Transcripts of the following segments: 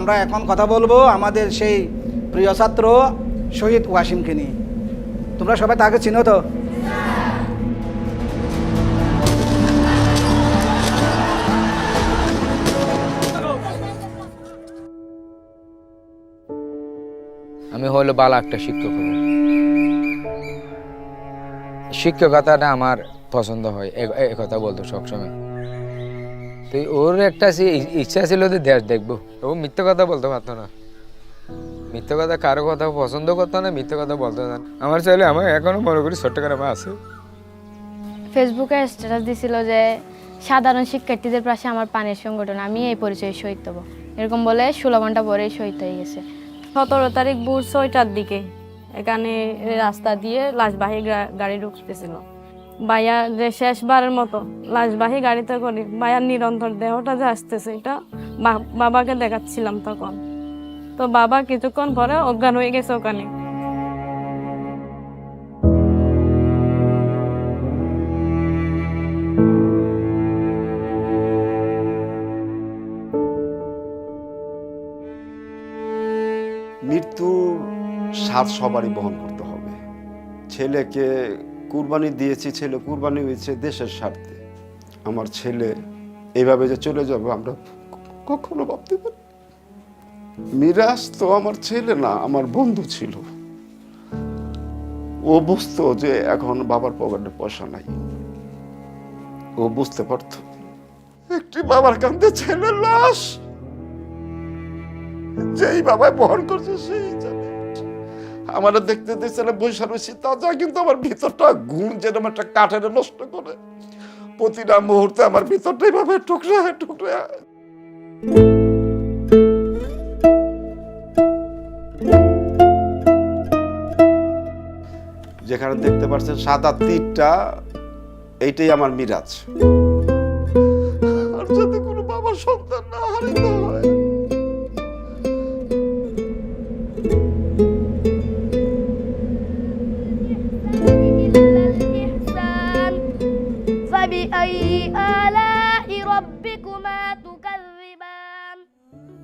আমরা এখন কথা বলব আমাদের সেই প্রিয় ছাত্র শহীদ ওয়াসিমকে নিয়ে। তোমরা সবাই তাকে চিনো তো? আমি হলো বালা একটা শিক্ষক শিক্ষকতাটা আমার পছন্দ হয় এ কথা বলতো সবসময়। তো ওর একটা সে- ইচ্ছা ছিল যে দেশ দেখব। ও মিথ্যে কথা বলতে পারতো না। মিথ্যে কথা কারও কথা পছন্দ করতো না মিথ্যে কথা বলতো না। আমার চাইলে আমার এখনও মনে করি চট্টগ্রামে আছে। ফেসবুকে স্ট্যাটাস দিছিল যে সাধারণ শিক্ষার্থীদের পাশে আমার পানির সংগঠন আমি এই পরিচয়ে শহীদ হব। এরকম বলে ষোলো ঘণ্টা পরেই শহীদ হয়ে গেছে। সতেরো তারিখ ভোর ছয়টার দিকে এখানে রাস্তা দিয়ে লাশবাহী গাড়ি ঢুকতেছিল। ভাইয়া যে শেষবারের মতো লাশবাহী গাড়িতে করে, ভাইয়ার নিরন্তর দেহটা যে আসতেছে, এটা বাবাকে দেখাচ্ছিলাম তখন। তো বাবা কিছুক্ষণ পরে অজ্ঞান হয়ে গেছে ওখানে। মৃত্যুর স্বাদ সবারই বহন করতে হবে। ছেলেকে কুরবানি দিয়েছি ছেলে, কুরবানি হয়েছে দেশের স্বার্থে। আমার ছেলে এইভাবে যে চলে যাবে, আমরা কখনো ভাবতে পারি মিরাজ তো আমার ছেলে না, আমার বন্ধু ছিল। ও বুঝতো যে এখন বাবার পকেটে পয়সা নাই। ও বুঝতে পারতো। একটি বাবার কান্দে ছেলের লাশ। যেই বাবাই বহন করছে সেই আমার দেখতে দেখতে বৈশা রয়েছি তাজা কিন্তু আমার ভিতরটা ঘুম যেরকম একটা কাঠের নষ্ট করে। প্রতিটা মুহূর্তে আমার ভিতরটা এইভাবে টুকরা টুকরা যেখানে দেখতে পাচ্ছেন সাদা তীরটা, এইটাই আমার মিরাজ। আর যদি কোনো বাবার সন্তান না হারিত হয়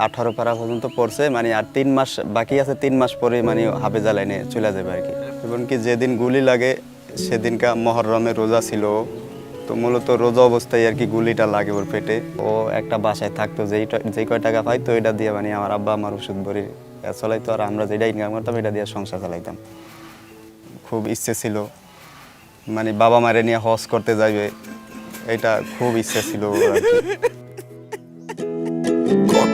আঠারো পারা পর্যন্ত পড়ছে মানে আর তিন মাস বাকি আছে, তিন মাস পরে মানে হাফেজা লাইনে চলে যাবে আর কি। এমনকি যেদিন গুলি লাগে, সেদিনকা মহরমে রোজা ছিল। তো মূলত রোজা অবস্থায় আর কি গুলিটা লাগে ওর পেটে। ও একটা বাসায় থাকতো, যেই যেই কয় টাকা পাইতো, এটা দিয়ে মানে আমার আব্বা, আমার ওষুধ ভরি চলাইতো। আর আমরা যেটা ইনকাম করতাম, এটা দিয়ে সংসার চালাইতাম। খুব ইচ্ছে ছিল। মানে বাবা মারে নিয়ে হজ করতে যাইবে, এটা খুব ইচ্ছে ছিল আর কি।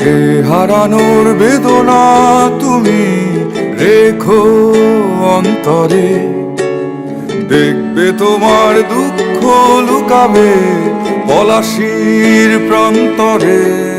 এ হারানোর বেদনা তুমি রেখো অন্তরে। দেখবে তোমার দুঃখ লুকাবে পলাশির প্রান্তরে।